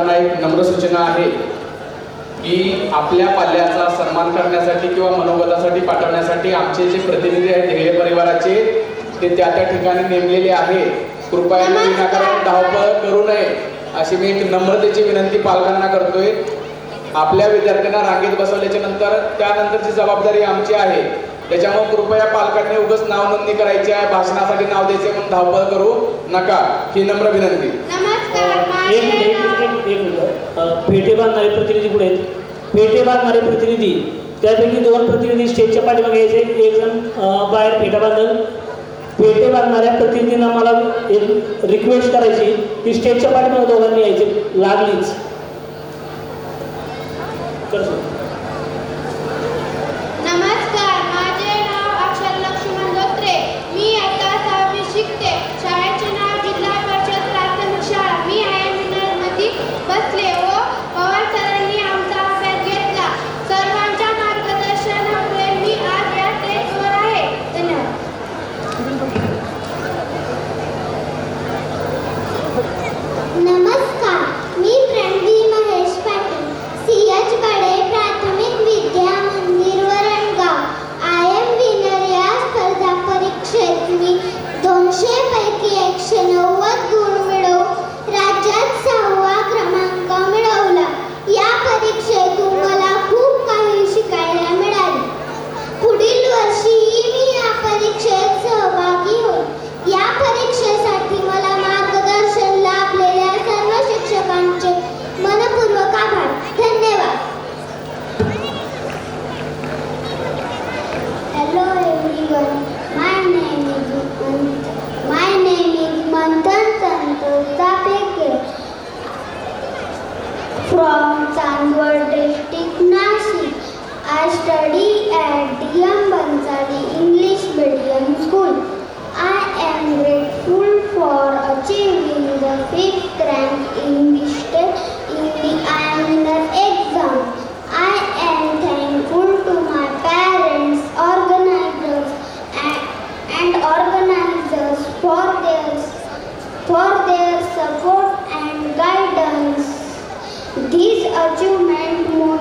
पालकांना एक नम्र सूचना आहे की आपल्या पाल्याचा सन्मान करण्यासाठी किंवा मनोबलासाठी पाठवण्यासाठी आमचे जे प्रतिनिधी आहेत ध्येय परिवाराचे ते त्या त्या ठिकाणी नेमलेले आहे. कृपया विनाकारण धावपळ करू नये अशी मी एक नम्रतेची विनंती पालकांना करतोय. आपल्या विद्यार्थ्यांना रांगेत बसवल्याच्या नंतर त्यानंतरची जबाबदारी आमची आहे. त्याच्यामुळे कृपया पालकांनी उगाच नाव नोंदणी करायची आहे भाषणासाठी नाव द्यायचे म्हणून धावपळ करू नका. ही नम्र विनंती. एक मिनिट एक मिनिट बांधणारे प्रतिनिधी पुढे आहेत? पेटे बांधणारे प्रतिनिधी. त्यापैकी दोन प्रतिनिधी स्टेजच्या पाठीमागे यायचे. एक जण बाहेर पेटा बांधल पेटे बांधणाऱ्या प्रतिनिधींना मला एक रिक्वेस्ट करायची. की स्टेजच्या पाठीमागे दोघांनी यायचे. लागलीच. хотів нею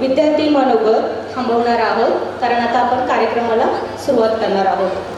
विद्यार्थी मनोबल थांबवणार आहोत कारण आता आपण कार्यक्रमाला सुरुवात करणार आहोत.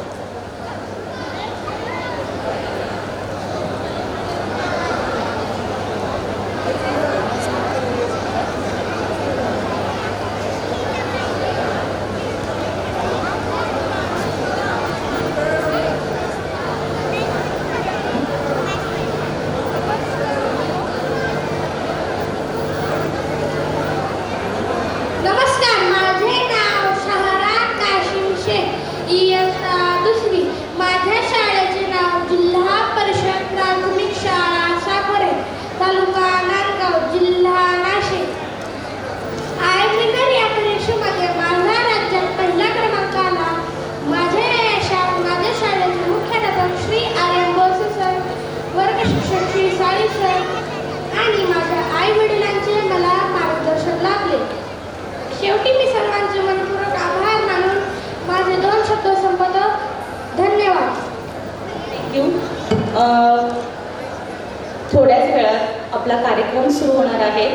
थोड्याच वेळात आपला कार्यक्रम सुरू होणार आहे.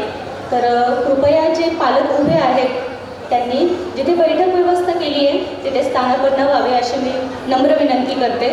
तर कृपया जे पालक उभे आहेत त्यांनी जिथे बैठक व्यवस्था केली आहे तिथे स्थानापन्न व्हावे अशी मी नम्र विनंती करते.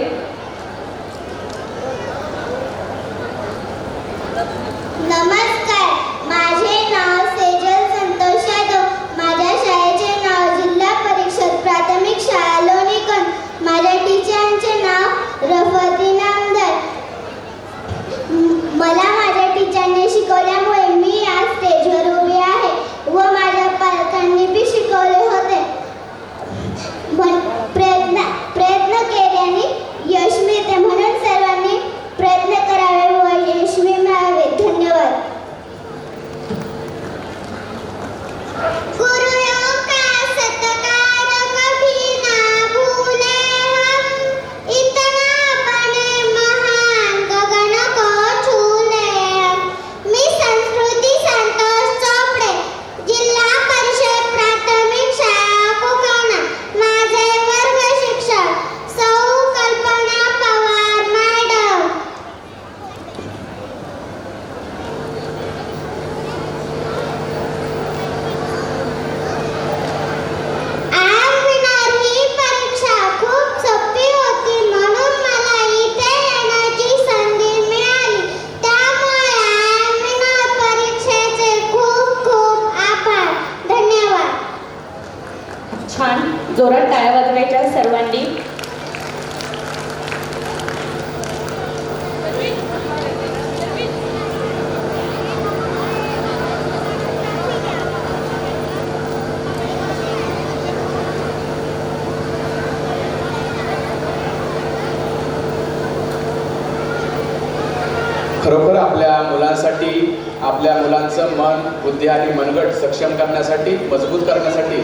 मुलांसाठी आपल्या मुलांचं मन बुद्धी आणि मनगट सक्षम करण्यासाठी मजबूत करण्यासाठी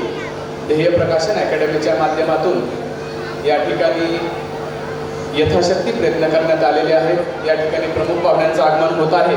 ध्येय प्रकाशन अकॅडमीच्या माध्यमातून या ठिकाणी यथाशक्ती प्रयत्न करण्यात आलेले आहेत. या ठिकाणी प्रमुख पाहुण्यांचं आगमन होत आहे.